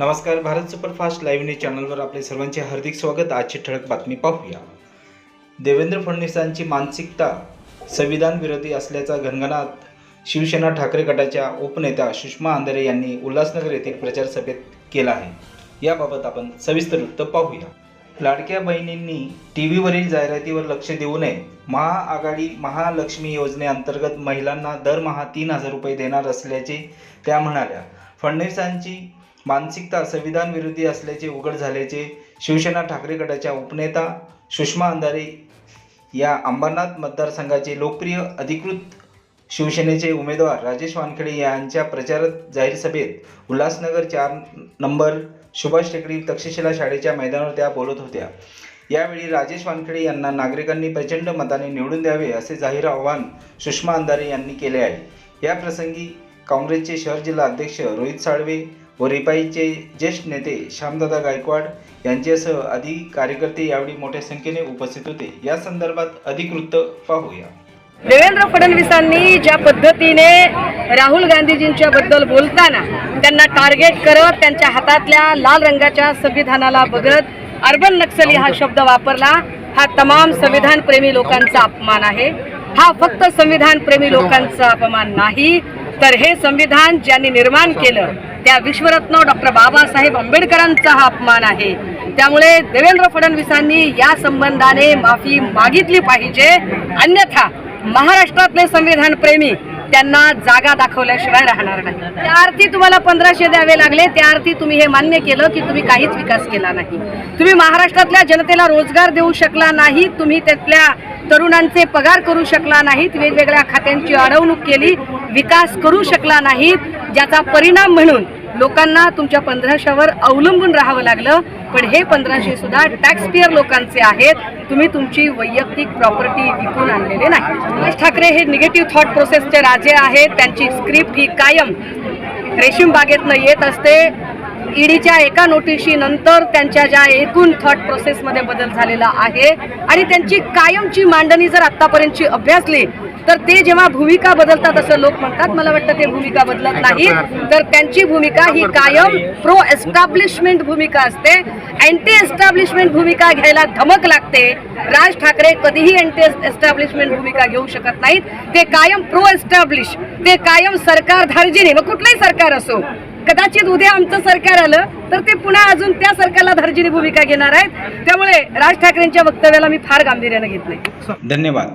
नमस्कार Bharat superfast live news चॅनलवर आपले सर्वांचे हार्दिक स्वागत. आजची ठळक बातमी पाहूया. देवेंद्र फडणवीसांची मानसिकता संविधान विरोधी असल्याचा घनघनात शिवसेना ठाकरे गटाच्या उपनेत्या सुषमा आंधरे यांनी उल्हासनगर येथील प्रचार सभेत केला आहे. याबाबत आपण सविस्तर वृत्त पाहूया. लाडक्या बहिणींनी टी व्हीवरील जाहिरातीवर लक्ष देऊ नये. महाआघाडी महालक्ष्मी योजनेअंतर्गत महिलांना दरमहा तीन हजार रुपये देणार असल्याचे त्या म्हणाल्या. फडणवीसांची मानसिकता संविधान विरोधी असल्याचे उघड झाल्याचे शिवसेना ठाकरे गटाच्या उपनेता सुषमा अंधारे या अंबरनाथ मतदारसंघाचे लोकप्रिय अधिकृत शिवसेनेचे उमेदवार राजेश वानखेडे यांच्या प्रचारात जाहीर सभेत उल्हासनगर चार नंबर सुभाष टेकडी तक्षशिला शाळेच्या मैदानावर त्या बोलत होत्या. यावेळी राजेश वानखेडे यांना नागरिकांनी प्रचंड मताने निवडून द्यावे असे जाहीर आवाहन सुषमा अंधारे यांनी केले आहे. या प्रसंगी काँग्रेसचे शहर जिल्हा अध्यक्ष रोहित साळवे व रिपाईचे ज्येष्ठ नेते श्यामदादा गायकवाड यांच्यासह अधिक कार्यकर्ते यावेळी मोठ्या संख्येने उपस्थित होते. या संदर्भात अधिक वृत्त पाहूया. देवेंद्र फडणवीसांनी ज्या पद्धतीने राहुल गांधीजींच्या बद्दल बोलताना त्यांना टार्गेट करत त्यांच्या हातातल्या लाल रंगाच्या संविधानाला बघत अर्बन नक्सली हा शब्द वापरला हा तमाम संविधान प्रेमी लोकांचा अपमान आहे. हा फक्त संविधान प्रेमी लोकांचा अपमान नाही तर हे संविधान ज्यांनी निर्माण केलं त्या विश्वरत्न डॉक्टर बाबासाहेब आंबेडकरांचा हा अपमान आहे. त्यामुळे देवेंद्र फडणवीसांनी या संबंधाने माफी मागितली पाहिजे. अन्यथा महाराष्ट्रातले संविधान प्रेमी त्यांना जागा दाखवल्याशिवाय राहणार नाही. त्या अर्थी तुम्हाला पंधराशे द्यावे लागले. त्या अर्थी तुम्ही हे मान्य केलं की तुम्ही काहीच विकास केला नाही. तुम्ही महाराष्ट्रातल्या जनतेला रोजगार देऊ शकला नाही तुम्ही त्यातल्या तरुणांचे पगार करू शकला नाहीत वेगवेगळ्या खात्यांची अडवणूक केली विकास करू शकला नाहीत ज्याचा परिणाम म्हणून लोकांना तुमच्या पंधराशेवर अवलंबून राहावं लागलं. पण हे पंधराशे सुद्धा टॅक्स पेअर लोकांचे आहेत. तुम्ही तुमची वैयक्तिक प्रॉपर्टी विकून आणलेले नाही. राज ठाकरे हे निगेटिव्ह थॉट प्रोसेसचे राजे आहेत. त्यांची स्क्रिप्ट ही कायम रेशीम बागेतनं येत असते. ईडीच्या एका नोटिशीनंतर त्यांच्या ज्या एकूण थॉट प्रोसेसमध्ये बदल झालेला आहे. आणि त्यांची कायमची मांडणी जर आत्तापर्यंतची अभ्यासली तर ते जेव्हा भूमिका बदलतात असं लोक म्हणतात मला वाटतं ते भूमिका बदलत नाही. तर त्यांची भूमिका ही कायम प्रो एस्टॅब्लिशमेंट भूमिका असते. अँटी एस्टॅब्लिशमेंट भूमिका घ्यायला धमक लागते. राज ठाकरे कधीही अँटी एस्टॅब्लिशमेंट भूमिका घेऊ शकत नाहीत. ते कायम प्रो एस्टॅब्लिश ते कायम सरकार धार्जिने मग कुठलंही सरकार असो कदाचित उद्या आमचं सरकार आलं तर ते पुन्हा अजून त्या सरकारला धार्जिनी भूमिका घेणार आहेत. त्यामुळे राज ठाकरेंच्या वक्तव्याला मी फार गांभीर्यानं घेतले धन्यवाद.